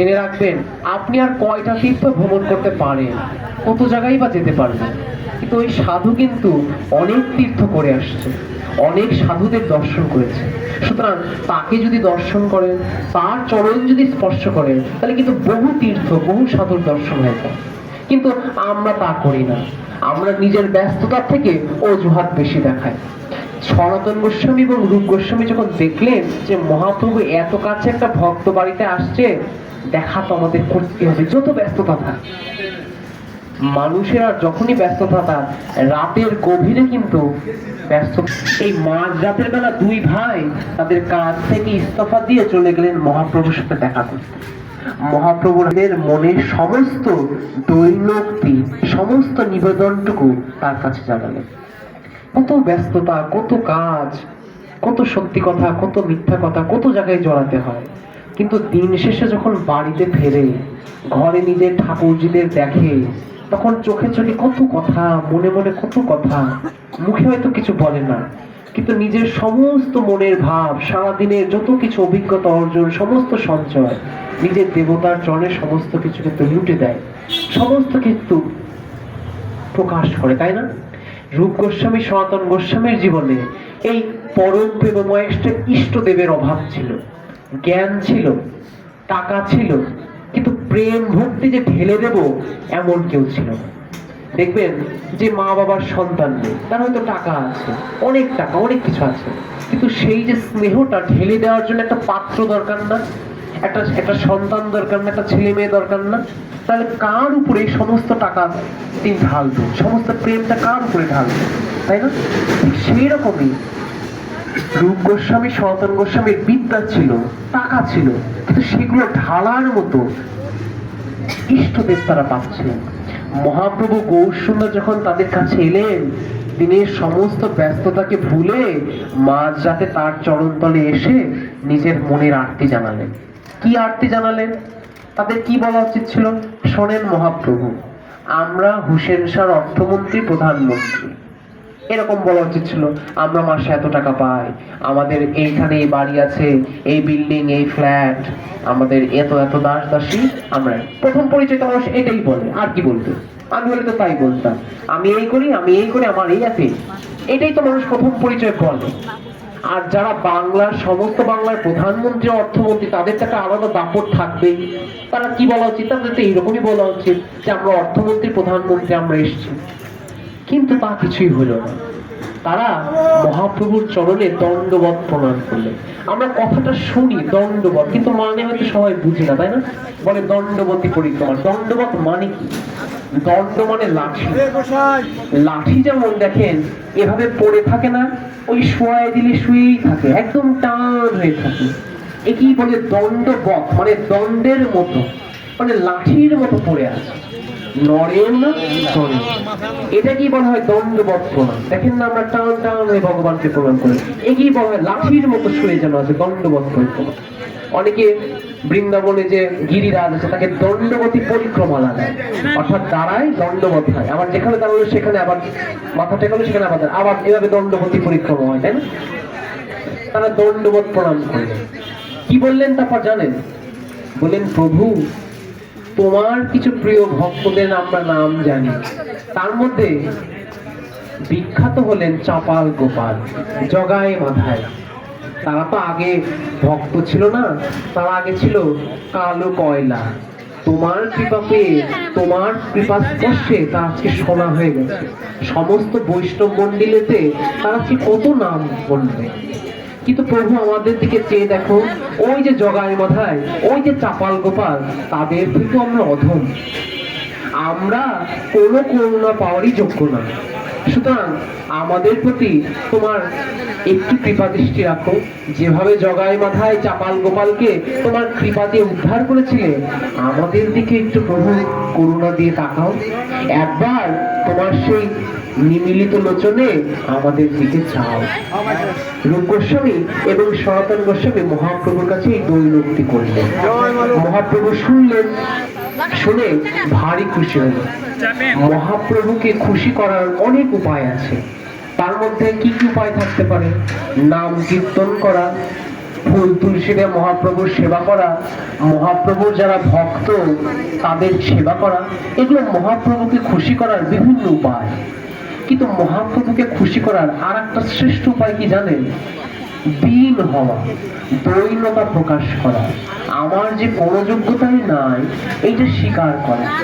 জেনে রাখবেন, আপনি আর কয়টা তীর্থ ভ্রমণ করতে পারেন? কত জায়গায় বা যেতে পারবেন? কিন্তু ওই সাধু কিন্তু অনেক তীর্থ করে আসছে, অনেক সাধুদের দর্শন করেছে। সুতরাং তাকে যদি দর্শন করেন, তার চরণ যদি স্পর্শ করেন, তাহলে কিন্তু বহু তীর্থ, বহু সাধুর দর্শন হয়ে যায়। কিন্তু আমরা তা করি না। আমরা নিজের ব্যস্ততার থেকে অজুহাত বেশি দেখাই। সনাতন গোস্বামী এবং রূপ গোস্বামী যখন দেখলেন যে মহাপ্রভু এত কাছে একটা ভক্ত বাড়িতে আসছে, দেখা তো আমাদের করতে হবে, যত ব্যস্ততা থাক। মানুষের আর যখনই ব্যস্ততা তার রাতের গভীরে কিন্তু ব্যস্ত। এই মাঝ রাতের বেলা দুই ভাই তাদের কাজ থেকে ইস্তফা দিয়ে চলে গেলেন মহাপ্রভুর সাথে দেখা করতে। মহাপ্রভুদের মনের সমস্ত দৈনক্তি সমস্ত নিবেদনটুকু তার কাছে জানালেন। কত ব্যস্ততা, কত কাজ, কত সত্যি কথা, কত মিথ্যা কথা, কত জায়গায় জড়াতে হয়। কিন্তু দিন শেষে যখন বাড়িতে ফেরে, ঘরে নিজের ঠাকুরজিদের দেখে, তখন চোখে চোখে কত কথা, মনে মনে কত কথা, মুখে হয়তো কিছু বলে না। কিন্তু নিজের সমস্ত মনের ভাব সারাদিনের যত কিছু অভিজ্ঞতা অর্জন, সমস্ত সঞ্চয় নিজের দেবতার চরণে সমস্ত কিছু কিন্তু লুটে দেয়, সমস্ত কিন্তু প্রকাশ করে, তাই না? রূপ গোস্বামী, সনাতন গোস্বামীর জীবনে এই পরম প্রেমময় ইষ্টদেবের অভাব ছিল, জ্ঞান ছিল, টাকা ছিল, কিন্তু প্রেম ভক্তি যে ঢেলে দেব এমন কেউ ছিল না। দেখবেন যে মা বাবার সন্তান নেই, তার হয়তো টাকা আছে, অনেক টাকা, অনেক কিছু আছে, কিন্তু সেই যে স্নেহটা ঢেলে দেওয়ার জন্য একটা পাত্র দরকার না একটা একটা সন্তান দরকার না, একটা ছেলে মেয়ে দরকার না। তাহলে কার উপরে সমস্ত টাকা তিনি ঢালবেন? সমস্ত প্রেমটা কার উপরে ঢালবেন? তাই না? ঠিক সেই রকমই রূপ গোস্বামী, সনাতন গোস্বামীর বিদ্যা ছিল, টাকা ছিল, কিন্তু সেগুলো ঢালার মতো ইষ্টদেব তারা পাচ্ছিলেন মহাপ্রভু গৌরসুন্দর যখন তাদের কাছে এলেন, তিনি সমস্ত ব্যস্ততাকে ভুলে মাঝ রাতে তার চরণতলে এসে নিজের মনের আরতি জানালেন। কি আরতি জানালেন? তাদের কি বলা উচিত ছিল? শোনেন মহাপ্রভু, আমরা হুসেন শাহর অর্থমন্ত্রী, প্রধানমন্ত্রী। এরকম বলা উচিত ছিল, আমরা মাসে এত টাকা পাই, আমাদের এইখানে এই বাড়ি আছে, এই বিল্ডিং, এই ফ্ল্যাট, আমাদের এত এত দাস দাসী, আমরা প্রথম পরিচয় মানুষ এটাই বলে, আর কি বলতো আমি হলে তো তাই বলতাম, আমি এই করি, আমি এই করি, আমার এই আছে এটাই তো মানুষ প্রথম পরিচয় বলে। আর যারা বাংলার, সমস্ত বাংলার প্রধানমন্ত্রী, অর্থমন্ত্রী, তাদের তো একটা আলাদা দাপট থাকবেই। তারা কি বলা উচিত? তাদের তো এইরকমই বলা উচিত যে, আমরা অর্থমন্ত্রী, প্রধানমন্ত্রী, আমরা এসেছি। কিন্তু তা কিছুই হলো না। তারা মহাপ্রভুর চরণে দণ্ডবত প্রণাম করলেন। আমরা কথাটা শুনি দণ্ডবত কিন্তু মানে হয়তো সবাই বুঝি না, তাই না? বলে দণ্ডবতী পরিক্রমা। দণ্ডবত মানে কি? দণ্ড মানে লাঠি লাঠি যেমন দেখেন এভাবে পড়ে থাকে না ওই শোয়াই দিলে শুয়েই থাকে একদম টান হয়ে থাকে। একই বলে দণ্ডবত মানে দণ্ডের মতো মানে লাঠির মতো পড়ে আছে। নড়েও না এটা কি বলা হয় দণ্ডবত প্রণাম? দেখেন না আমরা টান টান হয়ে ভগবানকে প্রণাম করি। এগিয়ে বলা হয় লাঠির মতো শুয়ে যেন আছে দণ্ডবত পরিক্রমা অনেকে বৃন্দাবনে যে গিরিরাজ আছে, তাকে দণ্ডবতী পরিক্রমা লাগায় অর্থাৎ দাঁড়ায় দণ্ডবত হয়। আবার যেখানে দাঁড়াল, সেখানে আবার মাথা টেকালো সেখানে আবার আবার এভাবে দণ্ডবতী পরিক্রমা হয়, তাই না? তারা দণ্ডবত প্রণাম করলেন কি বললেন তারপর জানেন? বললেন, প্রভু, তোমার কিছু প্রিয় ভক্তদের আমরা নাম জানি। তার মধ্যে বিখ্যাত হলেন চাপাল গোপাল, জগায় মাথায় তারা তো আগে ভক্ত ছিল না, তারা আগে ছিল কালো কয়লা। তোমার কৃপা পেয়ে, তোমার কৃপা স্পর্শে তা আজকে সোনা হয়ে গেছে। সমস্ত বৈষ্ণব মন্ডিলেতে তারা আজকে কত নাম বলবে। কিন্তু প্রভু আমাদের দিকে চেয়ে দেখো, ওই যে জগায় মাথায়, ওই যে চাপাল গোপাল, তাদের থেকে আমরা অধম। আমরা কোনো করুণা পাওয়ারই যোগ্য না। সুতরাং আমাদের প্রতি তোমার একটু কৃপা দৃষ্টি রাখো। যেভাবে জগায় মাথায় চাপাল গোপালকে তোমার কৃপা দিয়ে উদ্ধার করেছিলে, আমাদের দিকে একটু প্রভু করুণা দিয়ে তাকাও। একবার তোমার সেই নিমিলিত লোচনে আমাদের দিকে চাও রূপ গোস্বামী এবং সনাতন গোস্বামী মহাপ্রভুর কাছে এই দৈনক্তি করলেন। মহাপ্রভু শুনলেন শুনে ভারী খুশি হলেন মহাপ্রভুকে খুশি করার অনেক উপায় আছে। তার মধ্যে কি কি উপায় থাকতে পারে? নাম কীর্তন করা ফুল তুলসী দিয়ে মহাপ্রভুর সেবা করা মহাপ্রভুর যারা ভক্ত তাদের সেবা করা এগুলো মহাপ্রভুকে খুশি করার বিভিন্ন উপায়। কিন্তু মহাপ্রভুকে খুশি করার আর একটা শ্রেষ্ঠ উপায় কি জানেন? দিন হওয়া দৈন্যতা প্রকাশ করা। আমার যে কোনো যোগ্যতাই নাই এটা স্বীকার করা।